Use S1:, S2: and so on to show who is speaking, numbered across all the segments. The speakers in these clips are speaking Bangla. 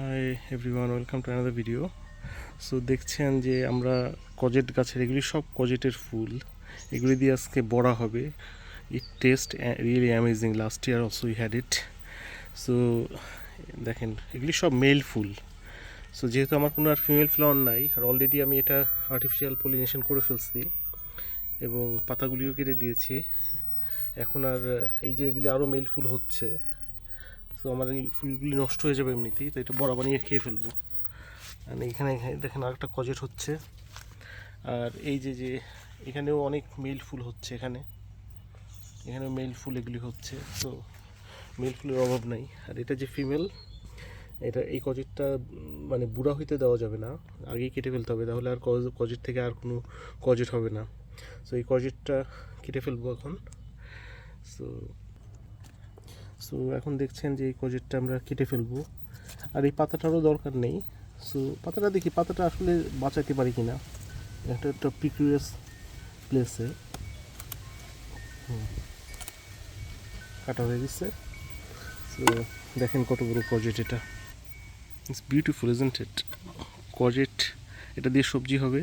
S1: Hi everyone welcome to another video so দেখছেন যে আমরা কজেট গাছের, এগুলি সব কজেটের ফুল। এগুলি দিয়ে আজকে বড়া হবে। It taste really amazing last year also we had it so দেখেন, এগুলি সব মেল ফুল। সো যেহেতু আমার কোনো আর ফিমেল ফ্লাওয়ার নাই, আর অলরেডি আমি এটা আর্টিফিশিয়াল পলিনেশন করে ফেলছি, এবং পাতাগুলিও কেটে দিয়েছি, এখন আর এই যে এগুলি আরও মেল ফুল হচ্ছে তো আমার এই ফুলগুলি নষ্ট হয়ে যাবে এমনিতেই, তো এটা বড়া বানিয়ে খেয়ে ফেলব। আর এখানে দেখেন আরেকটা কজেট হচ্ছে। আর এই যে যে এখানেও অনেক মেল ফুল হচ্ছে এখানে। এখানেও মেল ফুল এগুলি হচ্ছে, তো মেল ফুলের অভাব নাই। আর এটা যে ফিমেল এটা এই কজেটটা মানে বুড়া হইতে দেওয়া যাবে না। আগেই কেটে ফেলতে হবে, তাহলে আর কজ- কজেট থেকে আর কোনো কজেট হবে না। সো এই কজেটটা কেটে ফেলব এখন। সো সো এখন দেখছেন যে এই কজেটটা আমরা কেটে ফেলব। আর এই পাতাটারও দরকার নেই। সো পাতাটা দেখি, পাতাটা আসলে বাঁচাতে পারি কি না একটা একটা প্রিকিউরিয়াস প্লেসে কাটা হয়ে গেছে। সো দেখেন কত বড় কজেট এটা। It's beautiful isn't it courgette এটা দিয়ে সবজি হবে,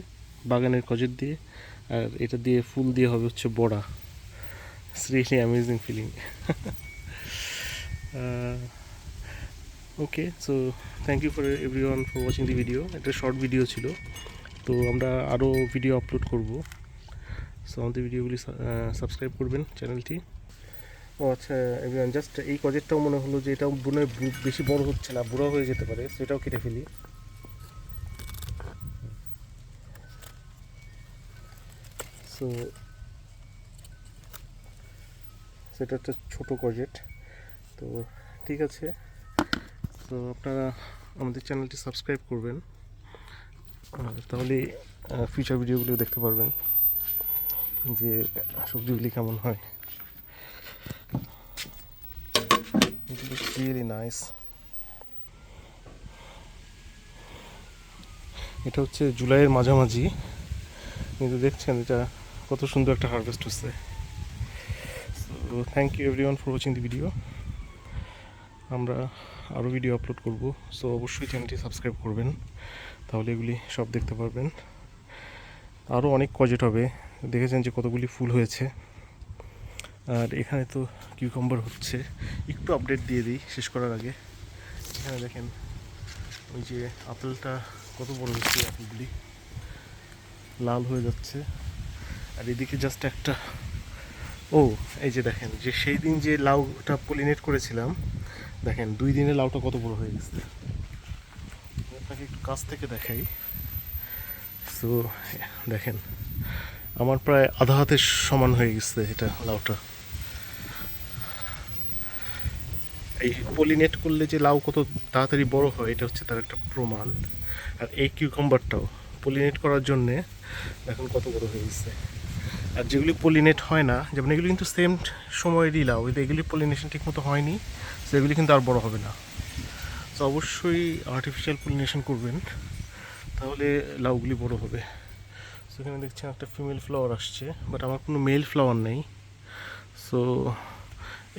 S1: বাগানের কজেট দিয়ে। আর এটা দিয়ে ফুল দিয়ে হবে হচ্ছে বড়া। It's really amazing feeling okay so thank you for everyone for watching the video একটা শর্ট ভিডিও ছিল তো আমরা আরও ভিডিও আপলোড করব সো আমাদের ভিডিওগুলি সাবস্ক্রাইব করবেন চ্যানেলটি ও আচ্ছা এভরিওয়ান জাস্ট এই প্রজেক্টটাও মনে হলো যে এটাও মনে বেশি বড় হচ্ছে না বুড়ো হয়ে যেতে পারে সেটাও কেটে ফেলি সো সেটা একটা ছোটো প্রজেক্ট তো ঠিক আছে। তো আপনারা আমাদের চ্যানেলটি সাবস্ক্রাইব করবেন। তাহলে ফিউচার ভিডিওগুলো দেখতে পারবেন যে সবজিগুলি কেমন হয়। রিয়েলি নাইস এটা হচ্ছে জুলাইয়ের মাঝামাঝি। কিন্তু দেখছেন, এটা কত সুন্দর একটা হারভেস্ট হচ্ছে। So thank you everyone for watching the video আমরা আরও ভিডিও আপলোড করব। সো অবশ্যই চ্যানেলটি সাবস্ক্রাইব করবেন। তাহলে এগুলি সব দেখতে পারবেন। আরও অনেক কজেট হবে। দেখেছেন যে কতগুলি ফুল হয়েছে। আর এখানে তো কিউকাম্বার হচ্ছে। একটু আপডেট দিয়ে দিই শেষ করার আগে। এখানে দেখেন, ওই যে আপেলটা কত বড় হচ্ছে আপেলগুলি। লাল হয়ে যাচ্ছে। আর এদিকে জাস্ট একটা, ও, এই যে দেখেন যে সেই দিন যে লাউটা পলিনেট করেছিলাম দেখেন, দুই দিনে লাউটা কত বড় হয়ে গেছে। আপনাকে একটু কাছ থেকে দেখাই। সো দেখেন, আমার প্রায় আধা হাতের সমান হয়ে গেছে এটা লাউটা। এই পলিনেট করলে যে লাউ কত তাড়াতাড়ি বড় হয়, এটা হচ্ছে তার একটা প্রমাণ। আর এই কিউকাম্বারটাও পলিনেট করার জন্যে দেখুন কত বড় হয়ে গেছে। আর যেগুলি পলিনেট হয় না, যেমন এগুলি কিন্তু সেম সময়েরই লাউ এগুলি পলিনেশন ঠিকমতো হয়নি, সেগুলি কিন্তু আর বড় হবে না। তো অবশ্যই আর্টিফিশিয়াল পলিনেশন করবেন, তাহলে লাউগুলি বড় হবে। সো এখানে দেখছেন একটা ফিমেল ফ্লাওয়ার আসছে বাট আমার কোনো মেল ফ্লাওয়ার নেই। সো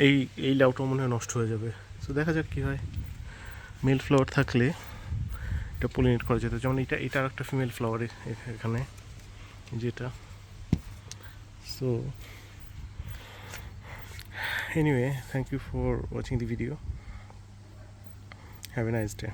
S1: এই এই লাউটা মনে হয় নষ্ট হয়ে যাবে। সো দেখা যাক কী হয়। মেল ফ্লাওয়ার থাকলে এটা পলিনেট করা যেত, যেমন এটা এটা একটা ফিমেল ফ্লাওয়ার এখানে, যেটা so anyway thank you for watching the video. Have a nice day.